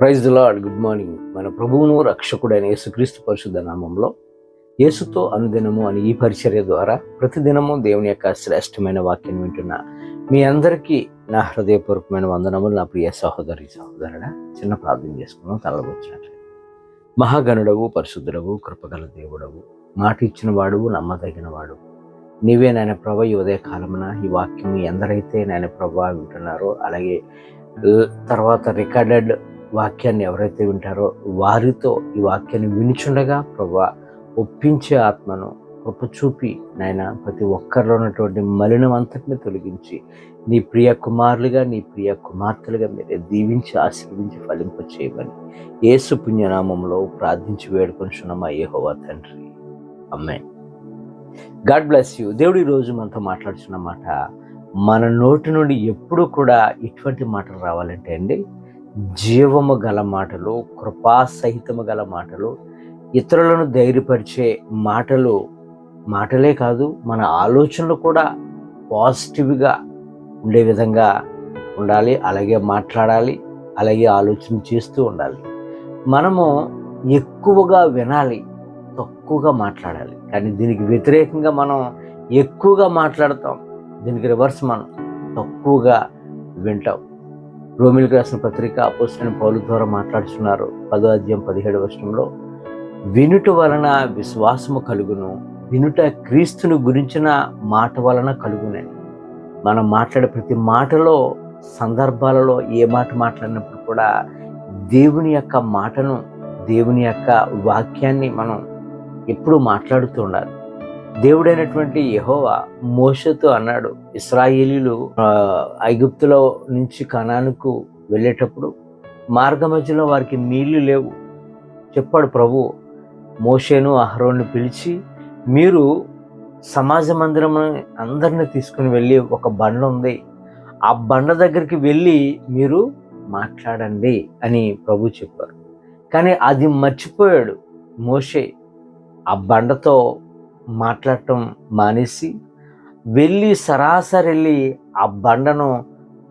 Praise lord good morning మన ప్రభువును రక్షకుడైన యేసుక్రీస్తు పరిశుద్ధ నామంలో యేసుతో అనుదినము అని ఈ పరిచర్య ద్వారా ప్రతిదినము దేవుని యొక్క శ్రేష్టమైన వాక్యం వింటున్న మీ అందరికీ నా హృదయపూర్వకమైన వందనములు నా ప్రియ సహోదరి సహోదరుడ చిన్న ప్రార్థన చేసుకున్నాం తలవచ్చినట్లు మహాగణుడవు పరిశుద్ధుడవు కృపగల దేవుడవు మాట ఇచ్చిన వాడువు నమ్మదగిన వాడు నీవే నాయన ప్రభ ఈ ఉదయ కాలమున ఈ వాక్యం ఎందరైతే నాయన ప్రభ వింటున్నారో అలాగే తర్వాత రికార్డెడ్ వాక్యాన్ని ఎవరైతే వింటారో వారితో ఈ వాక్యాన్ని వినిచుండగా ప్రభా ఒప్పించే ఆత్మను కృప చూపి నాయన ప్రతి ఒక్కరిలో ఉన్నటువంటి మలినం అంతటిని తొలగించి నీ ప్రియ కుమారులుగా నీ ప్రియ కుమార్తెలుగా మీరే దీవించి ఆశీర్వదించి ఫలింప చేయమని ఏసు పుణ్యనామంలో ప్రార్థించి వేడుకొనిచున్నామా యెహోవా తండ్రి. అమ్మాయి గాడ్ బ్లెస్ యూ. దేవుడు ఈరోజు మనతో మాట్లాడుచున్న మాట మన నోటి నుండి ఎప్పుడు కూడా ఇటువంటి మాటలు రావాలంటే అండి జీవము గల మాటలు కృపాసహితము గల మాటలు ఇతరులను ధైర్యపరిచే మాటలు మాటలే కాదు మన ఆలోచనలు కూడా పాజిటివ్గా ఉండే విధంగా ఉండాలి అలాగే మాట్లాడాలి అలాగే ఆలోచన చేస్తూ ఉండాలి. మనము ఎక్కువగా వినాలి తక్కువగా మాట్లాడాలి. కానీ దీనికి వ్యతిరేకంగా మనం ఎక్కువగా మాట్లాడతాం. దీనికి రివర్స్ మనం తక్కువగా వింటాం. రోమిల్కి రాసిన పత్రిక అపోస్తున్న పౌలు ద్వారా మాట్లాడుతున్నారు పదో అధ్యాయం పదిహేడు వర్షంలో వినుట వలన విశ్వాసము కలుగును వినుట క్రీస్తును గురించిన మాట వలన కలుగునని మనం మాట్లాడే ప్రతి మాటలో సందర్భాలలో ఏ మాట మాట్లాడినప్పుడు కూడా దేవుని యొక్క మాటను దేవుని యొక్క వాక్యాన్ని మనం ఎప్పుడూ మాట్లాడుతూ ఉండాలి. దేవుడైనటువంటి యహోవా మోషతో అన్నాడు ఇస్రాయేలీలు ఐగుప్తులో నుంచి కణానికి వెళ్ళేటప్పుడు మార్గ మధ్యలో వారికి నీళ్ళు లేవు. చెప్పాడు ప్రభు మోషేను అహరోన్ని పిలిచి మీరు సమాజ మందిరం అందరిని తీసుకుని వెళ్ళి ఒక బండ ఉంది. ఆ బండ దగ్గరికి వెళ్ళి మీరు మాట్లాడండి అని ప్రభు చెప్పారు. కానీ అది మర్చిపోయాడు మోషే. ఆ బండతో మాట్లాడటం మానేసి వెళ్ళి సరాసరి వెళ్ళి ఆ బండను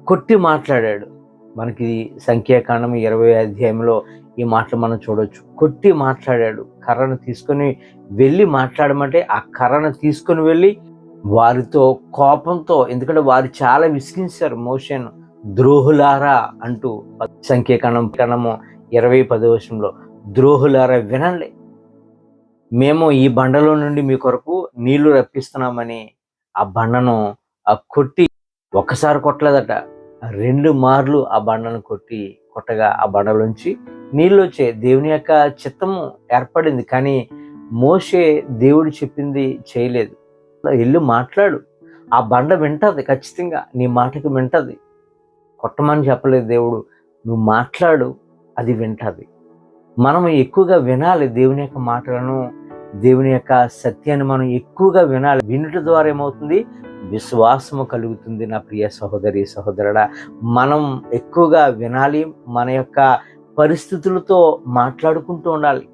కొట్టి మాట్లాడాడు. మనకి సంఖ్యాకాండం ఇరవై అధ్యాయంలో ఈ మాటలు మనం చూడొచ్చు. కొట్టి మాట్లాడాడు. కర్రను తీసుకొని వెళ్ళి మాట్లాడమంటే ఆ కర్రను తీసుకొని వెళ్ళి వారితో కోపంతో ఎందుకంటే వారు చాలా విసిగించారు మోషన్ ద్రోహులారా అంటూ సంఖ్యాకాండం కణము ఇరవై పదవశంలో ద్రోహులారా వినండి. మేము ఈ బండలో నుండి మీ కొరకు నీళ్ళు రప్పిస్తున్నామని ఆ బండను ఆ కొట్టి ఒక్కసారి కొట్టలేదట. రెండు మార్లు ఆ బండను కొట్టి కొట్టగా ఆ బండలోంచి నీళ్ళు వచ్చే దేవుని యొక్క చిత్తము ఏర్పడింది కానీ మోసే దేవుడు చెప్పింది చేయలేదు. ఇల్లు మాట్లాడు. ఆ బండ వింటది ఖచ్చితంగా నీ మాటకు వింటది. కొట్టమని చెప్పలేదు దేవుడు. నువ్వు మాట్లాడు అది వింటది. మనం ఎక్కువగా వినాలి దేవుని యొక్క మాటలను దేవుని యొక్క సత్యాన్ని మనం ఎక్కువగా వినాలి. వినుట ద్వారా ఏమవుతుంది? విశ్వాసము కలుగుతుంది నా ప్రియ సహోదరి సహోదరుడా. మనం ఎక్కువగా వినాలి మన యొక్క పరిస్థితులతో మాట్లాడుకుంటూ ఉండాలి.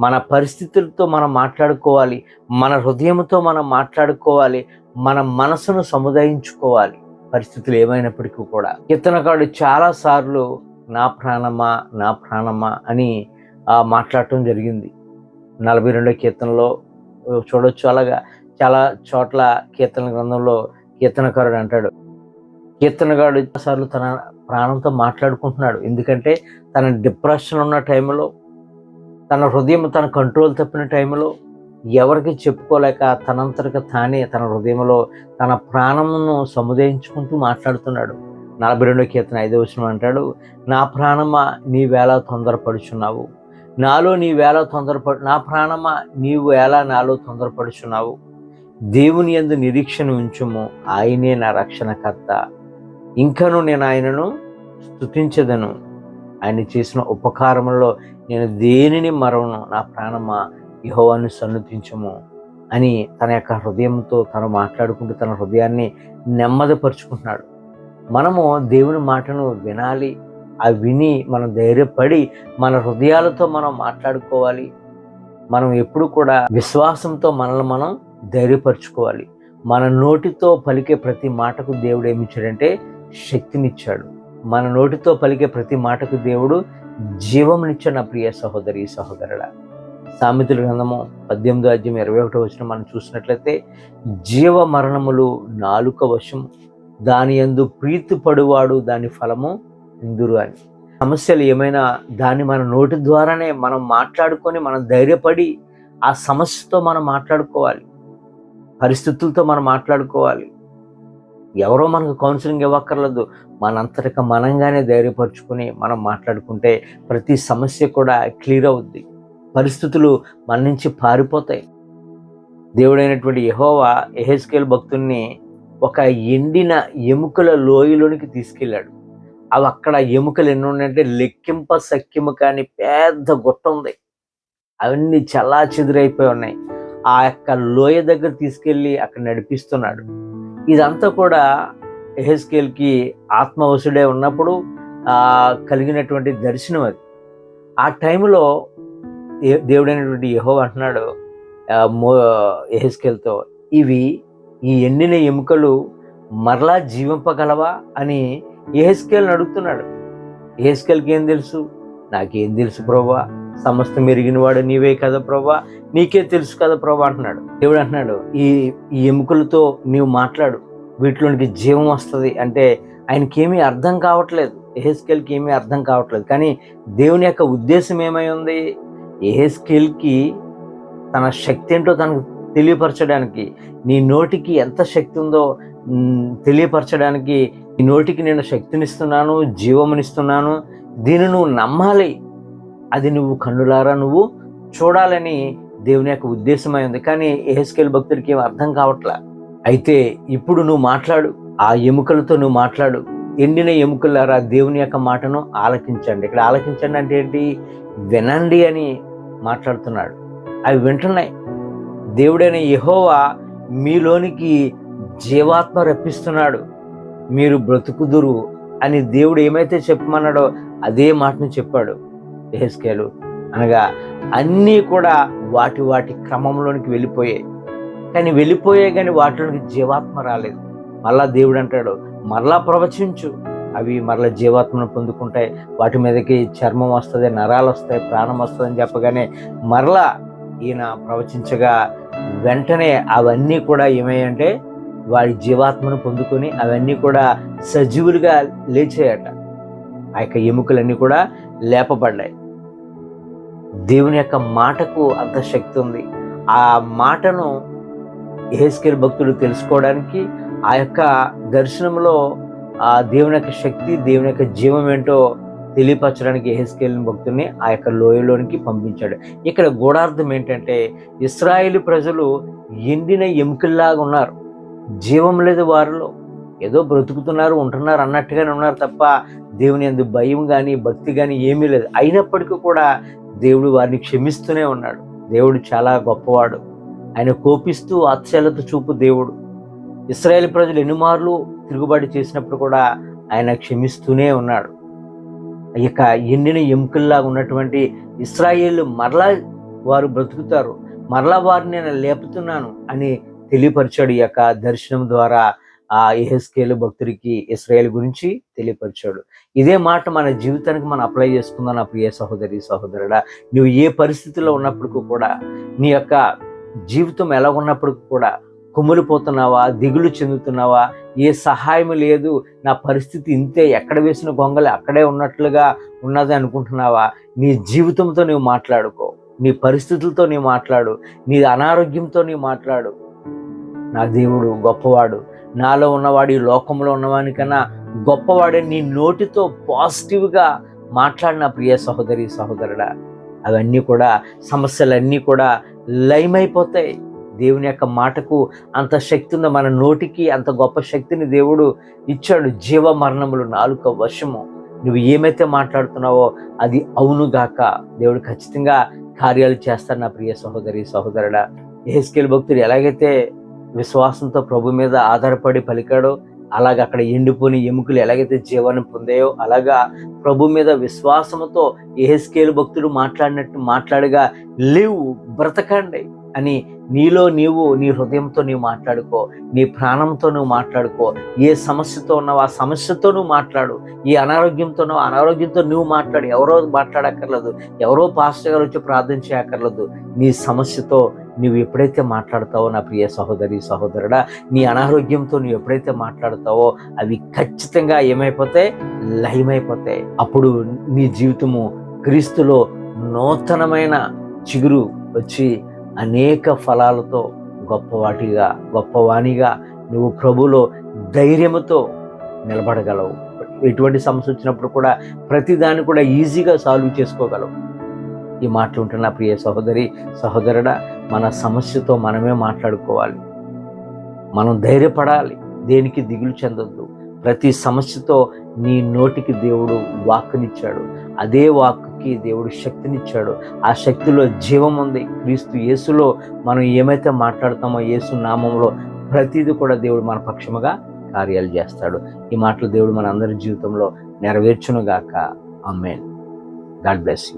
మన పరిస్థితులతో మనం మాట్లాడుకోవాలి. మన హృదయంతో మనం మాట్లాడుకోవాలి. మన మనసును సముదాయించుకోవాలి. పరిస్థితులు ఏమైనప్పటికీ కూడా. ఇతనకాడు చాలా సార్లు నా ప్రాణమా నా ప్రాణమా అని మాట్లాడటం జరిగింది. నలభై రెండో కీర్తనలో చూడొచ్చు అలాగా చాలా చోట్ల కీర్తన గ్రంథంలో కీర్తనకారుడు అంటాడు. కీర్తనగాడు సార్లు తన ప్రాణంతో మాట్లాడుకుంటున్నాడు. ఎందుకంటే తన డిప్రెషన్ ఉన్న టైంలో తన హృదయం తన కంట్రోల్ తప్పిన టైంలో ఎవరికి చెప్పుకోలేక తనంతటిగా తానే తన హృదయంలో తన ప్రాణమును సముదాయించుకుంటూ మాట్లాడుతున్నాడు. నలభై రెండో కీర్తన ఐదో వచ్చిన అంటాడు నా ప్రాణమా నీ వేళ తొందరపడుచున్నావు. నాలో నీవు ఎలా తొందరపడు నా ప్రాణమా నీవు ఎలా నాలో తొందరపడుచున్నావు? దేవుని యందు నిరీక్షణ ఉంచుము. ఆయనే నా రక్షణకర్త. ఇంకను నేను ఆయనను స్తుతించదను. ఆయన చేసిన ఉపకారంలో నేను దేనిని మరవను? నా ప్రాణమా యహోవాన్ని సన్నుతించము. అని తన యొక్క హృదయంతో తను మాట్లాడుకుంటూ తన హృదయాన్ని నెమ్మదపరుచుకుంటున్నాడు. మనము దేవుని మాటను వినాలి ఆ విని మనం ధైర్యపడి మన హృదయాలతో మనం మాట్లాడుకోవాలి. మనం ఎప్పుడు కూడా విశ్వాసంతో మనల్ని మనం ధైర్యపరచుకోవాలి. మన నోటితో పలికే ప్రతి మాటకు దేవుడు ఏమిచ్చాడంటే శక్తినిచ్చాడు. మన నోటితో పలికే ప్రతి మాటకు దేవుడు జీవంనిచ్చాడు నా ప్రియ సహోదరి సహోదరుడా. సామెతల గ్రంథము పద్దెనిమిదో అధ్యాయం ఇరవై ఒకటో వచ్చిన మనం చూసినట్లయితే జీవ మరణములు నాలుక వశము దాని యందు ప్రీతి పడువాడు దాని ఫలము ఇందురు అని. సమస్యలు ఏమైనా దాన్ని మన నోటి ద్వారానే మనం మాట్లాడుకొని మనం ధైర్యపడి ఆ సమస్యతో మనం మాట్లాడుకోవాలి. పరిస్థితులతో మనం మాట్లాడుకోవాలి. ఎవరో మనకు కౌన్సిలింగ్ ఇవ్వక్కర్లేదు. మనంతటిక మనంగానే ధైర్యపరుచుకొని మనం మాట్లాడుకుంటే ప్రతి సమస్య కూడా క్లియర్ అవుద్ది. పరిస్థితులు మన నుంచి పారిపోతాయి. దేవుడైనటువంటి యహోవా ఎహెస్కేల్ భక్తుల్ని ఒక ఎండిన ఎముకల లోయలోనికి తీసుకెళ్ళాడు. అవి అక్కడ ఎముకలు ఎన్ని ఉన్నాయంటే లెక్కింప సఖ్యము కానీ పెద్ద గుట్ట ఉంది. అవన్నీ చల్లా చెదిరైపోయి ఉన్నాయి. ఆ యొక్క లోయ దగ్గర తీసుకెళ్ళి అక్కడ నడిపిస్తున్నాడు. ఇదంతా కూడా ఎహెస్కేల్కి ఆత్మవశుడే ఉన్నప్పుడు కలిగినటువంటి దర్శనం అది. ఆ టైంలో దేవుడైనటువంటి యహో అంటున్నాడు మో ఎహెస్కేల్తో ఇవి ఈ ఎండిన ఎముకలు మరలా జీవింపగలవా? అని ఏహెస్కేల్ని అడుగుతున్నాడు. ఏహెస్కేల్కి ఏం తెలుసు? నాకేం తెలుసు ప్రభా సమస్తం మెరిగినవాడు నీవే కదా ప్రభా నీకే తెలుసు కదా ప్రభా అంటున్నాడు. దేవుడు అంటున్నాడు ఈ ఈ ఎముకలతో నీవు మాట్లాడు. వీటిలోనికి జీవం వస్తుంది అంటే ఆయనకి ఏమీ అర్థం కావట్లేదు. ఎహెస్కేల్కి ఏమీ అర్థం కావట్లేదు. కానీ దేవుని యొక్క ఉద్దేశం ఏమై ఉంది? ఎహెస్కేల్కి తన శక్తి ఏంటో తనకు తెలియపరచడానికి నీ నోటికి ఎంత శక్తి ఉందో తెలియపరచడానికి ఈ నోటికి నేను శక్తినిస్తున్నాను జీవమునిస్తున్నాను. దీన్ని నువ్వు నమ్మాలి. అది నువ్వు కన్నులారా నువ్వు చూడాలని దేవుని యొక్క ఉద్దేశమై ఉంది. కానీ ఏహెస్కేల్ భక్తుడికి ఏం అర్థం కావట్లా? అయితే ఇప్పుడు నువ్వు మాట్లాడు. ఆ ఎముకలతో నువ్వు మాట్లాడు. ఎండిన ఎముకలారా దేవుని యొక్క మాటను ఆలకించండి. ఇక్కడ ఆలకించండి అంటే ఏంటి? వినండి అని మాట్లాడుతున్నాడు. అవి వింటున్నాయి. దేవుడైన యెహోవా మీలోనికి జీవాత్మ రప్పిస్తున్నాడు. మీరు బ్రతుకుదురు అని దేవుడు ఏమైతే చెప్పమన్నాడో అదే మాటను చెప్పాడు ఎహెస్కేలు అనగా అన్నీ కూడా వాటి వాటి క్రమంలోనికి వెళ్ళిపోయాయి. కానీ వెళ్ళిపోయాయి కానీ వాటిలోనికి జీవాత్మ రాలేదు. మళ్ళా దేవుడు అంటాడు మరలా ప్రవచించు. అవి మరలా జీవాత్మను పొందుకుంటాయి. వాటి మీదకి చర్మం వస్తుంది నరాలు వస్తాయి ప్రాణం వస్తుందని చెప్పగానే మరలా ఈయన ప్రవచించగా వెంటనే అవన్నీ కూడా ఏమయ్యంటే వాడి జీవాత్మను పొందుకొని అవన్నీ కూడా సజీవులుగా లేచాయట. ఆ యొక్క ఎముకలన్నీ కూడా లేపబడ్డాయి. దేవుని యొక్క మాటకు అంత శక్తి ఉంది. ఆ మాటను ఎహెస్కేల్ భక్తుడు తెలుసుకోవడానికి ఆ యొక్క దర్శనంలో ఆ దేవుని యొక్క శక్తి దేవుని యొక్క జీవం ఏంటో తెలియపరచడానికి ఎహెస్కేల్ భక్తుని ఆ యొక్క లోయలోనికి పంపించాడు. ఇక్కడ గూఢార్థం ఏంటంటే ఇస్రాయేల్ ప్రజలు ఎండిన ఎముకల్లాగా ఉన్నారు. జీవం లేదు వారిలో. ఏదో బ్రతుకుతున్నారు ఉంటున్నారు అన్నట్టుగానే ఉన్నారు తప్ప దేవుని అందు భయం కానీ భక్తి కానీ ఏమీ లేదు. అయినప్పటికీ కూడా దేవుడు వారిని క్షమిస్తూనే ఉన్నాడు. దేవుడు చాలా గొప్పవాడు. ఆయన కోపిస్తూ అత్యలత చూపు దేవుడు. ఇస్రాయేల్ ప్రజలు ఎన్నిమార్లు తిరుగుబాటు చేసినప్పుడు కూడా ఆయన క్షమిస్తూనే ఉన్నాడు. యొక్క ఎండిన ఎముకల్లాగా ఉన్నటువంటి ఇస్రాయేల్ మరలా వారు బ్రతుకుతారు. మరలా వారిని నేను లేపుతున్నాను అని తెలియపరిచాడు ఈ యొక్క దర్శనం ద్వారా ఆ ఎహెస్కేలు భక్తుడికి ఇస్రాయేల్ గురించి తెలియపరిచాడు. ఇదే మాట మన జీవితానికి మనం అప్లై చేసుకుందాం నా ప్రియ సహోదరి సహోదరుడా. నువ్వు ఏ పరిస్థితిలో ఉన్నప్పటికీ కూడా నీ యొక్క జీవితం ఎలా ఉన్నప్పటికీ కూడా కుమిలిపోతున్నావా దిగులు చెందుతున్నావా? ఏ సహాయం లేదు. నా పరిస్థితి ఇంతే. ఎక్కడ వేసిన గొంగలి అక్కడే ఉన్నట్లుగా ఉన్నది అనుకుంటున్నావా? నీ జీవితంతో నువ్వు మాట్లాడుకో. నీ పరిస్థితులతో నీవు మాట్లాడు. నీ అనారోగ్యంతో నీవు మాట్లాడు. నా దేవుడు గొప్పవాడు. నాలో ఉన్నవాడు ఈ లోకంలో ఉన్నవానికన్నా గొప్పవాడే నీ నోటితో పాజిటివ్గా మాట్లాడిన ప్రియ సహోదరి సహోదరుడా. అవన్నీ కూడా సమస్యలన్నీ కూడా లయమైపోతాయి దేవుని యొక్క మాటకు అంత శక్తి ఉందో మన నోటికి అంత గొప్ప శక్తిని దేవుడు ఇచ్చాడు. జీవ మరణములు నాలుక వశము. నువ్వు ఏమైతే మాట్లాడుతున్నావో అది అవునుగాక దేవుడు ఖచ్చితంగా కార్యాలు చేస్తాడు నా ప్రియ సహోదరి సహోదరుడా. ఎహెస్కేల్ భక్తుడు ఎలాగైతే విశ్వాసంతో ప్రభు మీద ఆధారపడి పలికాడో అలాగ అక్కడ ఎండిపోని ఎముకలు ఎలాగైతే జీవాన్ని పొందాయో అలాగా ప్రభు మీద విశ్వాసంతో ఏహెస్కేలు భక్తుడు మాట్లాడినట్టు మాట్లాడగా లేవు బ్రతకండి. అని నీలో నీవు నీ హృదయంతో నీవు మాట్లాడుకో నీ ప్రాణంతో నువ్వు మాట్లాడుకో ఏ సమస్యతో ఉన్నావు ఆ సమస్యతో నువ్వు మాట్లాడు ఈ అనారోగ్యంతో ఉన్నావు అనారోగ్యంతో నువ్వు మాట్లాడు. ఎవరో మాట్లాడక్కర్లేదు ఎవరో పాస్టర్ గారు వచ్చి ప్రార్థన చేయక్కర్లేదు. నీ సమస్యతో నువ్వు ఎప్పుడైతే మాట్లాడతావో నా ప్రియ సహోదరి సహోదరుడా నీ అనారోగ్యంతో నువ్వు ఎప్పుడైతే మాట్లాడతావో అవి ఖచ్చితంగా ఏమైపోతాయి లయమైపోతాయి. అప్పుడు నీ జీవితము క్రీస్తులో నూతనమైన చిగురు వచ్చి అనేక ఫలాలతో గొప్పవాటిగా గొప్పవాణిగా నువ్వు ప్రభులో ధైర్యముతో నిలబడగలవు. ఎటువంటి సమస్య వచ్చినప్పుడు కూడా ప్రతిదాన్ని కూడా ఈజీగా సాల్వ్ చేసుకోగలవు. ఈ మాటలు ఉంటున్న ప్రియ సహోదరి సహోదరుడా మన సమస్యతో మనమే మాట్లాడుకోవాలి. మనం ధైర్యపడాలి. దేనికి దిగులు చెందొద్దు. ప్రతి సమస్యతో నీ నోటికి దేవుడు వాక్కునిచ్చాడు. అదే వాక్కుకి దేవుడు శక్తినిచ్చాడు. ఆ శక్తిలో జీవం ఉంది. క్రీస్తు యేసులో మనం ఏమైతే మాట్లాడతామో యేసు నామంలో ప్రతిదీ కూడా దేవుడు మన పక్షముగా కార్యాలు చేస్తాడు. ఈ మాటలు దేవుడు మన అందరి జీవితంలో నెరవేర్చునుగాక. Amen God bless you.